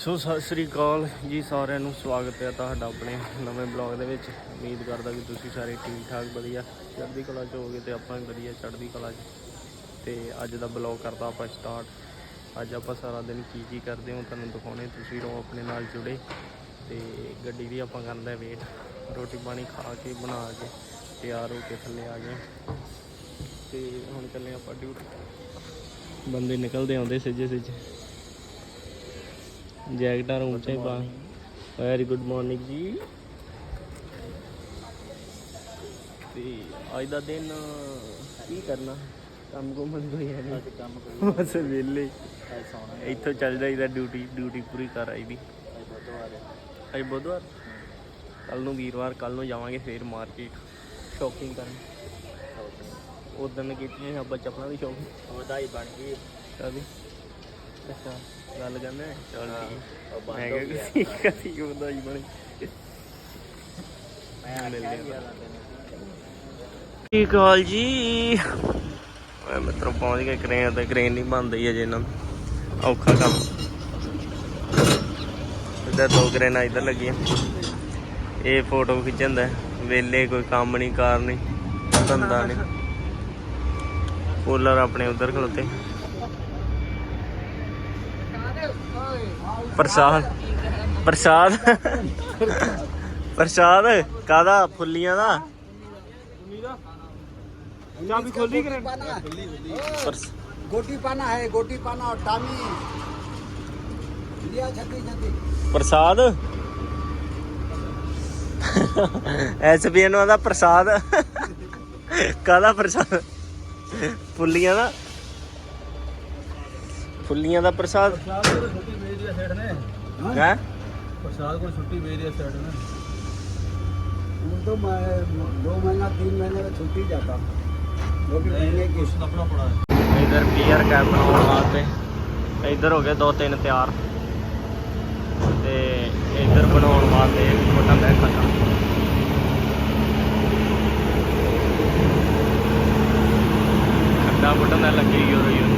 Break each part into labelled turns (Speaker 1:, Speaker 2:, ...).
Speaker 1: ਸੋ ਸਤਿ ਸ੍ਰੀ ਅਕਾਲ ਜੀ ਸਾਰਿਆਂ ਨੂੰ, ਸਵਾਗਤ ਹੈ ਤੁਹਾਡਾ ਆਪਣੇ ਨਵੇਂ ਬਲੌਗ ਦੇ ਵਿੱਚ। ਉਮੀਦ ਕਰਦਾ ਕਿ ਤੁਸੀਂ ਸਾਰੇ ਠੀਕ ਠਾਕ ਵਧੀਆ। ਚੜ੍ਹਦੀ ਕਲਾ 'ਚ ਹੋਗੇ ਤੇ ਆਪਾਂ ਵੀ ਵਧੀਆ ਚੜ੍ਹਦੀ ਕਲਾ 'ਚ। ਤੇ ਅੱਜ ਦਾ ਬਲੌਗ ਕਰਦਾ ਆਪਾਂ ਸਟਾਰਟ ਅੱਜ ਆਪਾਂ ਸਾਰਾ ਦਿਨ ਕੀ ਕੀ ਕਰਦੇ ਹਾਂ ਤੁਹਾਨੂੰ ਦਿਖਾਉਣੇ, ਤੁਸੀਂ ਰਹੋ ਆਪਣੇ ਨਾਲ ਜੁੜੇ। ਤੇ ਗੱਡੀ ਦੀ ਆਪਾਂ ਕਰਦੇ ਵੇਟ ਰੋਟੀ ਪਾਣੀ ਖਾ ਕੇ, ਬਣਾ ਕੇ, ਤਿਆਰ ਹੋ ਕੇ ਥੱਲੇ ਆ ਗਏ। ਤੇ ਹੁਣ ਚੱਲੇ ਆਪਾਂ ਡਿਊਟੀ ਬੰਦੇ ਨਿਕਲਦੇ ਆਉਂਦੇ ਸਿੱਜੇ ਸਿੱਜੇ ਜੈਕਟਾਂ ਰੂਮ ਚ ਹੀ ਪਾ। ਵੈਰੀ ਗੁੱਡ ਮਾਰਨਿੰਗ ਜੀ। ਤੇ ਅੱਜ ਦਾ ਦਿਨ ਕੀ ਕਰਨਾ? ਕੰਮ ਕੁਮ ਕੋਈ ਹੈ ਨਹੀਂ
Speaker 2: ਕੰਮ ਕੋਈ
Speaker 1: ਬਸ ਵਿਹਲੇ। ਇੱਥੋਂ ਚੱਲ ਜਾਈਦਾ ਡਿਊਟੀ ਡਿਊਟੀ ਪੂਰੀ ਕਰ ਆਈ ਦੀ।
Speaker 2: ਐ ਬੁੱਧਵਾਰ
Speaker 1: ਅੱਜ ਬੁੱਧਵਾਰ? ਕੱਲ ਨੂੰ ਵੀਰਵਾਰ ਕੱਲ ਨੂੰ ਜਾਵਾਂਗੇ ਫੇਰ ਮਾਰਕੀਟ ਸ਼ਾਪਿੰਗ ਕਰਨ। ਉਦੋਂ ਕੀਤੀ ਆਪਾਂ ਚੱਪਲਾਂ ਦੀ ਸ਼ਾਪਿੰਗ
Speaker 2: ਵਧਾਈ ਬਣ ਗਈ।
Speaker 1: ਕਾਦੀ ਅੱਛਾ। ਗੱਲ ਕਰਨੇ? ਚਲ ਠੀਕ।
Speaker 2: ਬੰਦ
Speaker 1: ਮੈਂ
Speaker 2: ਹੋ
Speaker 1: ਕਿਹਾ ਕਿ ਕਦੀ ਉਹਦਾ ਹੀ ਬਣੀ
Speaker 2: ਮੈਂ
Speaker 1: ਅਕਾਲ ਜੀ। ਓਏ ਮਿੱਤਰੋ ਪਹੁੰਚ ਗਏ ਕ੍ਰੇਨ ਤੇ ਕ੍ਰੇਨ ਨਹੀਂ ਬੰਦੀ ਅਜੇ ਨੂੰ। ਔਖਾ ਕੰਮ। ਇੱਧਰ ਦੋ ਕ੍ਰੇਨਾਂ ਇੱਧਰ ਲੱਗੀਆਂ। ਇਹ ਫੋਟੋ ਖਿੱਚਣ ਦਾ ਵੇਲੇ ਕੋਈ ਕੰਮ ਨਹੀਂ ਕਾਰ ਨਹੀਂ ਧੰਦਾ ਨਹੀਂ। ਕੂਲਰ ਆਪਣੇ ਉਧਰ ਖਲੋਤੇ। ਪ੍ਰਸਾਦ ਪ੍ਰਸਾਦ ਪ੍ਰਸਾਦ ਕਾਦਾ ਫੁੱਲੀਆਂ ਦਾ
Speaker 3: चाबी खोली करे
Speaker 1: ਪ੍ਰਸ-
Speaker 3: गोटी पाना है गोटी पाना और टामी लिया छती छती
Speaker 1: ਪ੍ਰਸਾਦ ਐਸਬੀਐਨ ਦਾ ਪ੍ਰਸਾਦ ਕਾਦਾ ਪ੍ਰਸਾਦ ਫੁੱਲੀਆਂ ਦਾ ਫੁੱਲੀਆਂ ਦਾ ਪ੍ਰਸਾਦ?
Speaker 3: ਪ੍ਰਸਾਦ ਕੋਲ ਛੁੱਟੀ ਵੇਚ ਰਿਆ ਨੇ।
Speaker 1: ਹੈ?
Speaker 3: ਪ੍ਰਸਾਦ ਕੋਲ ਛੁੱਟੀ ਵੇਚ ਰਿਆ ਨੇ। ਹੁਣ ਮੈਂ 2 ਮਹੀਨਾ 3 ਮਹੀਨੇ ਛੁੱਟੀ ਜਾਤਾ। ਲੋਕੀ ਮਹੀਨੇ ਕੀ ਆਪਣਾ ਪੜਾ
Speaker 1: ਇਧਰ ਪੀਆਰ ਕੈਪ ਬਣਾਉਣ ਵਾਸਤੇ। ਇਧਰ ਹੋ ਗਏ ਦੋ ਤਿੰਨ ਤਿਆਰ। ਤੇ ਇਧਰ ਬਣਾਉਣ ਵਾਸਤੇ ਛੋਟਾ ਬੈਠ ਖੱਡਾ ਦਾ ਬਟਨ ਲੱਗੀ ਹੋਈ ਹੈ।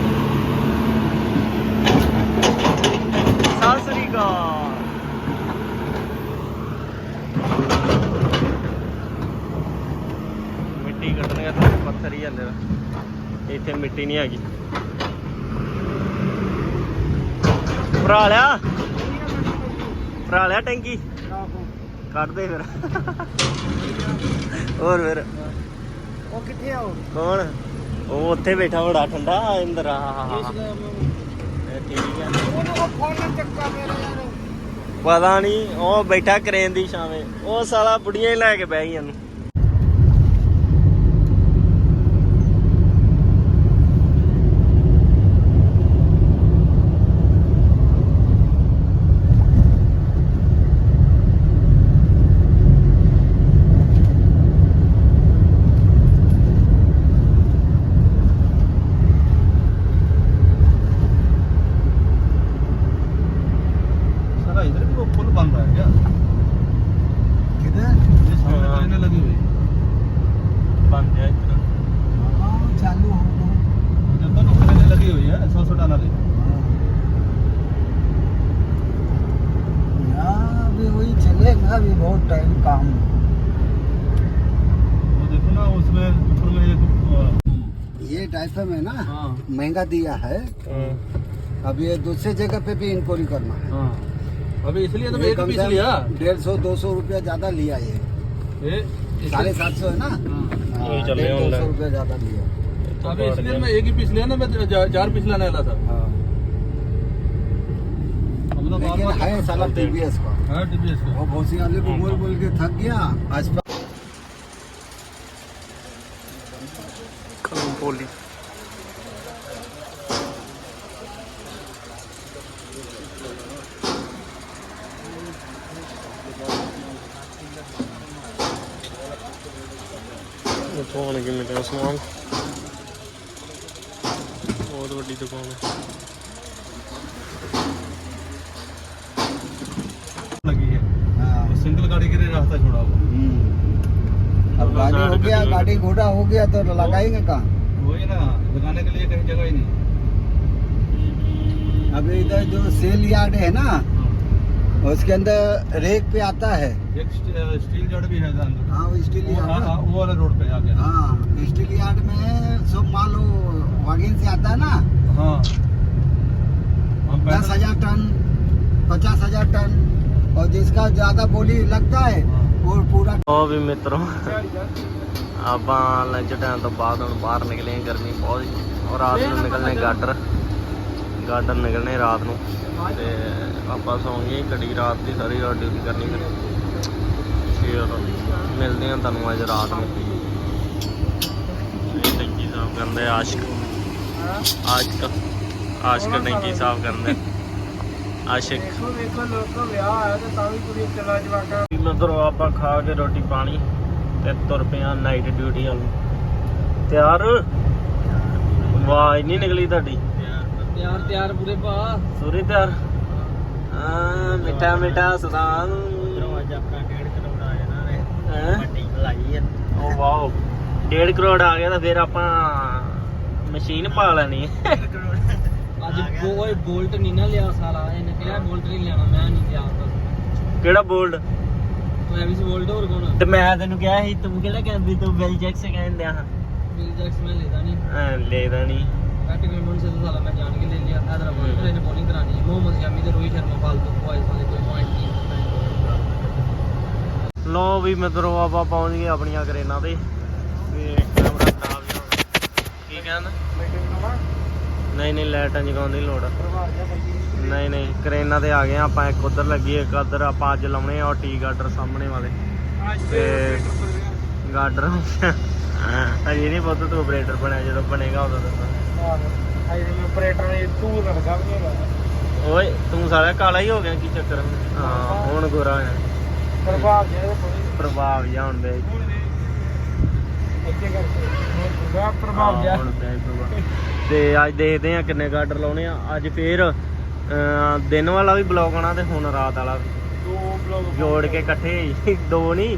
Speaker 1: ਮਿੱਟੀ ਨਹੀਂ ਹੈਗੀ। ਭਰਾ ਲਿਆ। ਭਰਾ ਲਿਆ ਟੈਂਕੀ। ਕੱਢ ਦੇ ਫਿਰ। ਹੋਰ ਫਿਰ।
Speaker 3: ਉਹ ਕਿੱਥੇ ਆ ਉਹ?
Speaker 1: ਕੌਣ? ਉਹ ਉੱਥੇ ਬੈਠਾ ਬੜਾ ਠੰਡਾ ਇੰਦਰ। ਆ। ਹਾ
Speaker 3: ਹਾ
Speaker 1: ਪਤਾ ਨਹੀਂ ਉਹ ਬੈਠਾ ਕਰੇਨ ਦੀ ਛਾਵੇਂ। ਉਹ ਸਾਲਾ ਬੁੜੀਆਂ ਹੀ ਲੈ ਕੇ ਬਹਿ ਗਈਆਂ
Speaker 3: चलेगा अभी बहुत टाइम काम
Speaker 4: वो देखो ना उसमें ऊपर में एक
Speaker 3: ये डाइफम है ना
Speaker 4: हाँ।
Speaker 3: महँगा दिया है। अब ये दूसरे जगह पे भी इंक्वायरी करना है।
Speaker 4: हाँ। अभी इसलिए तो एक पीस लिया।
Speaker 3: डेढ़ सौ दो सौ रुपया ज़्यादा लिया ये।
Speaker 4: ये?
Speaker 3: साढ़े सात सौ है ना?
Speaker 4: हाँ।
Speaker 3: हाँ, डेढ़ दो सौ रुपया ज़्यादा लिया।
Speaker 4: अभी इसलिए मैं एक ही पीस लिया ना मैं चार पीस लाने वाला था।
Speaker 3: हाँ
Speaker 4: हम लोग
Speaker 3: लेकिन
Speaker 4: बार-बार-
Speaker 3: है साला टीवीएस का
Speaker 4: हाँ टीवीएस का
Speaker 3: वो भौसी वाले को बोल बोल के थक गया आज
Speaker 1: ਬੋਲੀ ਉਥੋਂ ਆਣ ਕੇ ਮਿਲਿਆ ਸਮਾਨ ਬਹੁਤ ਵੱਡੀ ਦੁਕਾਨ ਹੈ
Speaker 4: रास्ता छोड़ा हुआ।
Speaker 3: हम्म। अब गाड़ी हो गया गाड़ी घोड़ा हो गया तो लगाएँगे कहाँ?
Speaker 4: वही ना लगाने के लिए कहीं जगह ही नहीं।
Speaker 3: अब इधर जो सेल यार्ड है ना उसके अंदर रेक पे आता है।
Speaker 4: एक स्टील जड़ भी है अंदर।
Speaker 3: हाँ वो स्टील
Speaker 4: हाँ,
Speaker 3: यार्ड।
Speaker 4: हाँ, वो वाले रोड पे आगे
Speaker 3: हाँ स्टील यार्ड में सब माल वागिन से आता है ना।
Speaker 4: हाँ।
Speaker 3: दस हज़ार टन पचास हज़ार टन। और जिसका ज्यादा बोली लगता है
Speaker 4: हाँ।
Speaker 3: वो पूरा
Speaker 1: ਉਹ ਵੀ ਮਿੱਤਰੋ ਆਪਾਂ ਲੰਚ ਟਾਈਮ ਤੋਂ ਬਾਅਦ ਹੁਣ ਬਾਹਰ ਨਿਕਲੇ ਹਾਂ, ਗਰਮੀ ਬਹੁਤ ਸੀ ਔਰ ਰਾਤ ਨੂੰ ਨਿਕਲਨੇ ਗਾਡਰ ਗਾਡਰ ਨਿਕਲਨੇ ਰਾਤ ਨੂੰ ਤੇ ਆਪਾਂ ਸੌਂਗੇ ਗੱਡੀ ਰਾਤ ਦੀ ਸਾਰੀ ਰਾਤ ਡਿਊਟੀ ਕਰਨੀ ਫਿਰ ਫਿਰ ਮਿਲਦੇ ਹਾਂ ਤੁਹਾਨੂੰ ਅੱਜ ਰਾਤ ਨੂੰ ਇਹ ਟੈਂਕੀ ਸਾਫ ਕਰਦੇ ਆਸ਼ਕ ਆਸ਼ਕ ਆਸ਼ਕ ਟੈਂਕੀ ਸਾਫ ਕਰਦੇ ਆਸ਼ਿਕ।
Speaker 2: ਵੇਖੋ ਲੋਕੋ ਵਿਆਹ ਆਇਆ ਤੇ ਤਾਂ ਵੀ ਕੁੜੀ ਚਲਾ ਜਵਾਕਾ।
Speaker 1: ਮਤਲਬ ਆਪਾਂ ਖਾ ਕੇ ਰੋਟੀ ਪਾਣੀ ਤੇ ਤੁਰ ਪਿਆ ਨਾਈਟ ਡਿਊਟੀ ਵੱਲ। ਤਿਆਰ? ਆਵਾਜ਼ ਨਹੀਂ ਨਿਕਲੀ ਤੁਹਾਡੀ।
Speaker 2: ਤਿਆਰ ਤਿਆਰ ਪੂਰੇ ਭਾ।
Speaker 1: ਸੂਰੀ ਤਿਆਰ? ਆ ਮਿੱਠਾ ਮਿੱਠਾ ਸਦਾਨ
Speaker 2: ਅੱਜ ਆਪਣਾ 1.5 ਕਰੋੜ ਆ ਜਾਣਾ ਨੇ
Speaker 1: ਹੈਂ?
Speaker 2: ਵੱਡੀ ਲਾਈ ਹੈ
Speaker 1: ਓ ਵਾਓ। 1.5 ਕਰੋੜ ਆ ਗਿਆ ਤਾਂ ਫਿਰ ਆਪਾਂ ਮਸ਼ੀਨ ਪਾ ਲੈਣੀ। ਹੈ
Speaker 2: ਅੱਜ ਬੋਏ ਬੋਲਟ ਨਹੀਂ ਨਾ ਲਿਆ ਸਾਲਾ ਇਹਨੇ ਕਿਹਾ ਬੋਲਟ ਨਹੀਂ ਲੈਣਾ ਮੈਂ ਨਹੀਂ ਲਿਆ
Speaker 1: ਕਿਹੜਾ
Speaker 2: ਬੋਲਟ? ਟ੍ਰੈਵਿਸ ਬੋਲਟ ਹੋਰ ਕੋਣ
Speaker 1: ਤੇ ਮੈਂ ਤੈਨੂੰ ਕਿਹਾ ਸੀ ਤੂੰ ਕਿਹੜਾ ਕਹਿੰਦੀ ਤੂੰ ਬਿਲ ਜੈਕਸ ਕਹਿੰਦੇ ਆ
Speaker 2: ਬਿਲ ਜੈਕਸ ਮੈਂ ਲੈਦਾ ਨਹੀਂ ਹਾਂ
Speaker 1: ਲੈਦਾ ਨਹੀਂ
Speaker 2: ਕੱਟ ਕੇ ਮੁੰਡੇ ਤੋਂ ਸਾਲਾ ਮੈਂ ਜਾਣ ਕੇ ਲੈ ਲਿਆ ਹੈਦਰਾਬਾਦ ਤੋਂ ਇਹਨੇ ਬੋਲਿੰਗ ਕਰਾਣੀ ਮੁਹੰਮਦ ਸ਼ਾਮੀ ਤੇ ਰੋਹਿਤ ਸ਼ਰਮਾ ਫਾਲਤੂ ਬॉयਜ਼ ਵਾਲੇ ਕੋਈ ਪੁਆਇੰਟ ਨਹੀਂ
Speaker 1: ਲੋ ਵੀ ਮਿੱਤਰੋ ਆਪਾਂ ਪਹੁੰਚ ਗਏ ਆਪਣੀਆਂ ਕਰੇਨਾਂ ਤੇ। ਤੇ ਕੈਮਰਾ ਖਰਾਬ ਹੋ ਕੀ ਕਹਿੰਦਾ ਨਹੀਂ ਨਹੀਂ ਲਾਈਟਾਂ ਜਗਾਉਣ ਦੀ ਲੋੜ ਨਹੀਂ। ਨਹੀਂ ਕਰੇਨਾਂ ਤੇ ਆ ਗਏ ਆ ਆਪਾਂ ਇੱਕ ਉਧਰ ਲੱਗੀ ਇੱਕ ਉਧਰ ਆਪਾਂ ਅੱਜ ਲਾਉਣੇ ਆ ਟੀ ਗਾਰਡਰ ਸਾਹਮਣੇ ਵਾਲੇ। ਤੇ ਗਾਰਡਰ ਅਜੇ ਨਹੀਂ ਪੁੱਤ ਤੂੰ ਆਪਰੇਟਰ ਬਣਿਆ ਜਦੋਂ ਬਣੇਗਾ ਉਦੋਂ ਦੱਸਾਂ।
Speaker 2: ਆਪਰੇਟਰ ਨੇ ਤੂੰ ਰਖਦਾ ਵੀ ਨਹੀਂ
Speaker 1: ਓਏ ਤੂੰ ਸਾਰਾ ਕਾਲਾ ਹੀ ਹੋ ਗਿਆ ਕੀ ਚੱਕਰ? ਹਾਂ ਹੁਣ ਗੋਰਾ ਹੋਇਆ।
Speaker 2: ਪ੍ਰਭਾਵ ਜਿਹੜਾ
Speaker 1: ਪ੍ਰਭਾਵ ਜਿਹਾ ਹੁਣ ਦੇ
Speaker 2: ਇੱਥੇ ਕਰਕੇ। ਪ੍ਰਭਾਵ
Speaker 1: ਹਾਂ,
Speaker 2: ਜਿਹਾ।
Speaker 1: ਹੁਣ ਜੀ ਪ੍ਰਭਾਵ। ਤੇ ਅੱਜ ਦੇਖਦੇ ਆ ਕਿੰਨੇ ਗਾਰਡਰ ਲਾਉਣੇ ਆ। ਅੱਜ ਫੇਰ ਦਿਨ ਵਾਲਾ ਵੀ ਬਲੌਗ ਆਣਾ ਤੇ ਹੁਣ ਰਾਤ ਵਾਲਾ ਵੀ।
Speaker 2: ਦੋ ਬਲੌਗ
Speaker 1: ਜੋੜ ਕੇ ਇਕੱਠੇ ਦੋ ਨਹੀਂ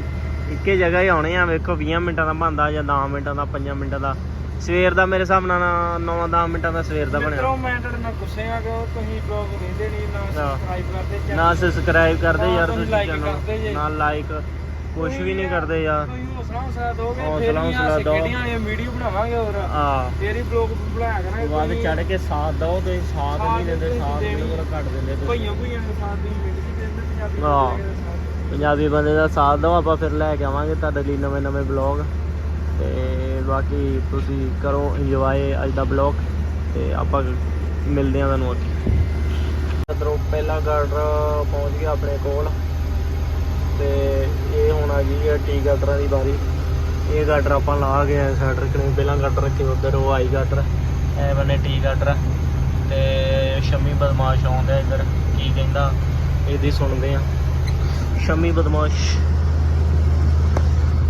Speaker 1: ਇੱਕੇ ਜਗ੍ਹਾ ਹੀ ਆਉਣੇ ਆ। ਵੇਖੋ 20 ਮਿੰਟਾਂ ਦਾ ਬਣਦਾ ਜਾਂ 10 ਮਿੰਟਾਂ ਦਾ 5 ਮਿੰਟਾਂ ਦਾ। ਸਵੇਰ ਦਾ ਮੇਰੇ ਹਿਸਾਬ ਨਾਲ 9-10 ਮਿੰਟਾਂ ਦਾ ਸਵੇਰ ਦਾ ਬਣਿਆ।
Speaker 2: ਮਿੱਤਰੋ ਮੈਂ ਤੁਹਾਡੇ ਨਾਲ ਗੁੱਸੇ ਆ ਕਿ ਤੁਸੀਂ ਬਲੌਗ ਰਹਿੰਦੇ ਨਹੀਂ ਨਾ। ਸਬਸਕ੍ਰਾਈਬ ਕਰਦੇ
Speaker 1: ਨਾ ਸਬਸਕ੍ਰਾਈਬ ਕਰਦੇ ਯਾਰ
Speaker 2: ਤੁਸੀਂ
Speaker 1: ਚੈਨਲ। ਨਾ। ਲਾਈਕ ਕੁਝ ਵੀ ਨਹੀਂ ਕਰਦੇ ਯਾਰ
Speaker 2: ਹੌਸਲਾ ਹੌਸਲਾ ਦੋਗੇ
Speaker 1: ਹੌਸਲਾ ਹੌਸਲਾ।
Speaker 2: ਕਿਹੜੀਆਂ ਇਹ ਵੀਡੀਓ ਬਣਾਵਾਂਗੇ ਹੋਰ
Speaker 1: ਆ
Speaker 2: ਤੇਰੀ ਬਲੌਗ ਬਣਾਇਆ ਕਰਾਂਗੇ
Speaker 1: ਵੱਧ ਚੜ ਕੇ ਸਾਥ ਦਓ ਤੇ ਸਾਥ ਨਹੀਂ ਦਿੰਦੇ ਸਾਥ। ਬਿਲਕੁਲ ਕੱਟ ਦਿੰਦੇ
Speaker 2: ਭਈਆਂ ਭਈਆਂ ਦੇ ਸਾਥ ਦੀ ਵੀ ਦਿੰਦੇ ਪੰਜਾਬੀ
Speaker 1: ਹਾਂ।
Speaker 2: ਬੰਦੇ ਦੇ ਸਾਥ।
Speaker 1: ਪੰਜਾਬੀ ਬੰਦੇ ਦਾ ਸਾਥ ਦਿਓ ਆਪਾਂ ਫਿਰ ਲੈ ਕੇ ਆਵਾਂਗੇ ਤੁਹਾਡੇ ਲਈ ਨਵੇਂ ਨਵੇਂ ਬਲੌਗ ਤੇ ਬਾਕੀ ਤੁਸੀਂ ਕਰੋ ਇੰਜੋਏ ਅੱਜ ਦਾ ਬਲੌਗ ਤੇ ਆਪਾਂ ਮਿਲਦੇ ਹਾਂ ਤੁਹਾਨੂੰ ਅੱਗੇ ਇਧਰੋਂ ਪਹਿਲਾ ਗਾਰਡਰ ਪਹੁੰਚ ਗਿਆ ਆਪਣੇ ਕੋਲ ਤੇ ਇਹ ਹੁਣ ਆ ਗਈ ਹੈ ਟੀ ਗਾਰਡਰਾਂ ਦੀ ਵਾਰੀ। ਇਹ ਗਾਰਡਰ ਆਪਾਂ ਲਾ ਕੇ ਆ ਸਾਈਡ ਰੱਖਣੇ ਪਹਿਲਾਂ ਗਾਰਡਰ ਰੱਖੇ ਉਧਰ, ਉਹ ਆਈ ਗਾਰਡਰ ਐ ਬੰਨੇ ਟੀ ਗਾਰਡਰ ਤੇ ਸ਼ਮੀ ਬਦਮਾਸ਼ ਆਉਂਦਾ ਇੱਧਰ, ਕੀ ਕਹਿੰਦਾ? ਇਹਦੀ ਸੁਣਦੇ ਆ ਸ਼ਮੀ ਬਦਮਾਸ਼।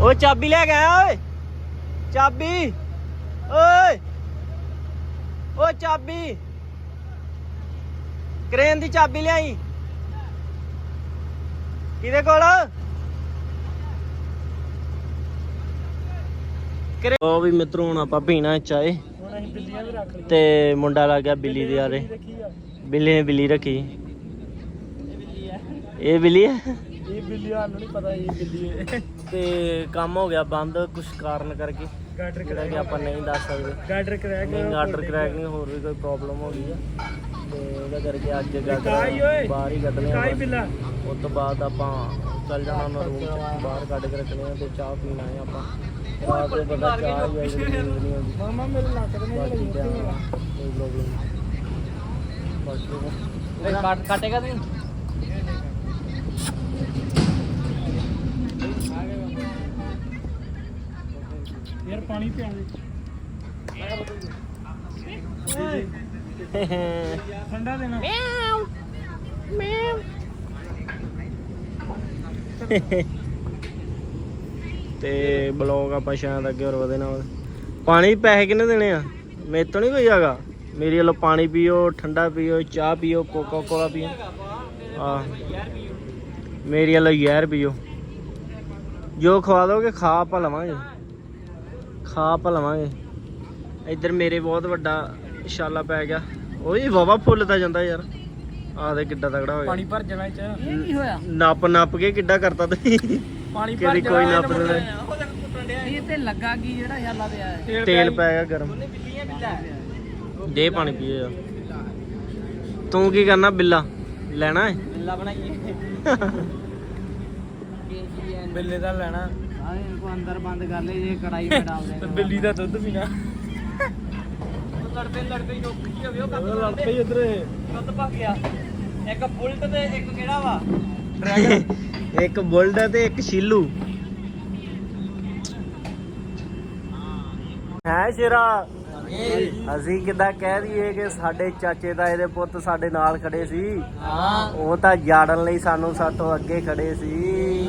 Speaker 1: ਓਏ, ਚਾਬੀ ਲੈ ਕੇ ਆਇਆ, ਓਏ! ਚਾਬੀ! ਓਏ! ਓ ਚਾਬੀ! ਕ੍ਰੇਨ ਦੀ ਚਾਬੀ ਲਿਆਈ। ਕਿਹਦੇ ਕੋਲ? ਕਰੇ ਉਹ ਵੀ ਮਿੱਤਰੋ ਹੁਣ ਆਪਾਂ ਪੀਣਾ ਚਾਏ
Speaker 2: ਹੁਣ ਅਸੀਂ ਬਿੱਲੀਆਂ ਵੀ ਰੱਖ ਲਈ
Speaker 1: ਤੇ ਮੁੰਡਾ ਲੱਗ ਗਿਆ ਬਿੱਲੀ ਦੇ ਆਰੇ। ਬਿੱਲੀ ਨੇ ਬਿੱਲੀ ਰੱਖੀ।
Speaker 2: ਇਹ ਬਿੱਲੀ ਆ
Speaker 1: ਇਹ ਬਿੱਲੀ ਹੈ?
Speaker 2: ਇਹ ਬਿੱਲੀ ਆ ਨੂੰ ਨਹੀਂ ਪਤਾ ਇਹ ਬਿੱਲੀ ਹੈ।
Speaker 1: ਤੇ ਕੰਮ ਹੋ ਗਿਆ ਬੰਦ ਕੁਝ ਕਾਰਨ ਕਰਕੇ।
Speaker 2: ਗਾਡਰ
Speaker 1: ਜਿਹੜਾ ਕਿ ਆਪਾਂ ਨਹੀਂ ਦੱਸ ਸਕਦੇ।
Speaker 2: ਗਾਡਰ ਕਰੈਕ
Speaker 1: ਨਹੀਂ ਗਾਡਰ ਕਰੈਕ ਨਹੀਂ ਹੋਰ ਵੀ ਕੋਈ ਪ੍ਰੋਬਲਮ ਹੋ ਗਈ ਆ ਤੇ ਉਹਦਾ ਕਰਕੇ ਅੱਜ। ਗਾਡਰ ਬਾਹਰ ਹੀ ਕੱਢ ਲਿਆ
Speaker 2: ਕਾਈ ਬਿੱਲਾ।
Speaker 1: ਉਸ ਤੋਂ ਬਾਅਦ ਆਪਾਂ ਚੱਲ ਜਾਣਾ ਉਹਨਾਂ ਰੂਮ ਚ ਬਾਹਰ ਕੱਢ ਕੇ ਰੱਖਣੇ ਆ ਤੇ ਚਾਹ ਪੀਣਾ ਹੈ ਆਪਾਂ। ਰਾਤ ਦੇ ਪਤਾ ਚਾਹ ਹੀ ਨਹੀਂ ਆਉਂਦੀ।
Speaker 2: ਮਾਮਾ ਮੇਰੇ ਲੱਕ
Speaker 1: ਬਾਕੀ
Speaker 2: ਨਹੀਂ
Speaker 1: ਕਿਆ ਕੋਈ ਪ੍ਰੋਬਲਮ ਨਹੀਂ।
Speaker 2: ਕੱਟ ਕੱਟੇਗਾ ਤੂੰ? ਯਾਰ ਪਾਣੀ ਪਿਆ ਠੰਡਾ ਦੇਣਾ।
Speaker 1: ਤੇ ਬਲੌਗ ਆਪਾਂ ਸ਼ਾਇਦ ਅੱਗੇ ਹੋਰ ਵਧੇ ਨਾਲ ਪਾਣੀ ਪੈਸੇ ਕਿੰਨੇ ਦੇਣੇ ਆ? ਮੇਰੇ ਤੋਂ ਨਹੀਂ ਕੋਈ ਹੈਗਾ। ਮੇਰੀ ਵੱਲੋਂ ਪਾਣੀ ਪੀਓ ਠੰਡਾ ਪੀਓ ਚਾਹ ਪੀਓ ਕੋਕਾ ਕੋਲਾ ਪੀਓ। ਆ। ਮੇਰੀ ਵੱਲੋਂ ਯਾਰ ਪੀਓ। ਜੋ ਖਵਾ ਦੋਗੇ ਖਾ ਆਪਾਂ ਲਵਾਂਗੇ। ਖਾ ਆਪਾਂ ਲਵਾਂਗੇ। ਇੱਧਰ ਮੇਰੇ ਬਹੁਤ ਵੱਡਾ ਇਨਸ਼ਾਅੱਲਾ ਪੈ ਗਿਆ। ਉਹ ਹੀ ਵਾਵਾ ਫੁੱਲਦਾ ਜਾਂਦਾ ਯਾਰ। ਆ ਦੇ ਕਿੱਡਾ ਤਗੜਾ ਹੋ
Speaker 5: ਪਾਣੀ ਭਰ ਜਾਣਾ ਇਹ ਕੀ ਹੋਇਆ?
Speaker 1: ਨੱਪ ਨੱਪ ਕੇ ਕਿੱਡਾ ਕਰਤਾ ਤੁਸੀਂ?
Speaker 5: ਪਾਣੀ
Speaker 1: ਭਰ ਜਾਣਾ ਕੋਈ ਨੱਪ ਦਿੰਦਾ
Speaker 5: ਇਹ ਤੇ ਲੱਗਾ ਕੀ ਜਿਹੜਾ ਯਾਲਾ ਤੇ ਆਇਆ
Speaker 1: ਤੇਲ ਪੈ ਗਿਆ। ਗਰਮ। ਦੇ ਪਾਣੀ ਪੀਓ ਯਾਰ। ਤੂੰ ਕੀ ਕਰਨਾ ਬਿੱਲਾ? ਲੈਣਾ ਹੈ
Speaker 5: ਬਿੱਲਾ ਬਣਾਈਏ। ਬਿੱਲੇ ਦਾ ਲੈਣਾ। ਆਹ ਇਹਨੂੰ ਅੰਦਰ ਬੰਦ ਕਰ ਲੈ ਜੇ ਕੜਾਈ ਮੇ ਬਿੱਲੀ ਦਾ ਦੁੱਧ ਪੀਣਾ। ਲੜਦੇ ਲੜਦੇ ਹੋਵੇ ਉਹ ਗਿਆ। ਇੱਕ ਬੁਲਟ ਤੇ ਇੱਕ ਕਿਹੜਾ ਵਾ?
Speaker 1: ਇੱਕ ਬੁਲਟ ਤੇ ਇੱਕ ਸ਼ੀਲੂ। ਹੈ ਸ਼ੇਰਾ ਅਸੀਂ ਕਿੱਦਾਂ ਕਹਿ ਦਈਏ ਕਿ ਸਾਡੇ ਚਾਚੇ ਦਾ ਇਹਦੇ ਪੁੱਤ ਸਾਡੇ ਨਾਲ ਖੜੇ ਸੀ।
Speaker 5: ਹਾਂ।
Speaker 1: ਉਹ ਤਾਂ ਜਾੜਨ ਲਈ ਸਾਨੂੰ ਸਾਤੋਂ ਅੱਗੇ ਖੜੇ ਸੀ।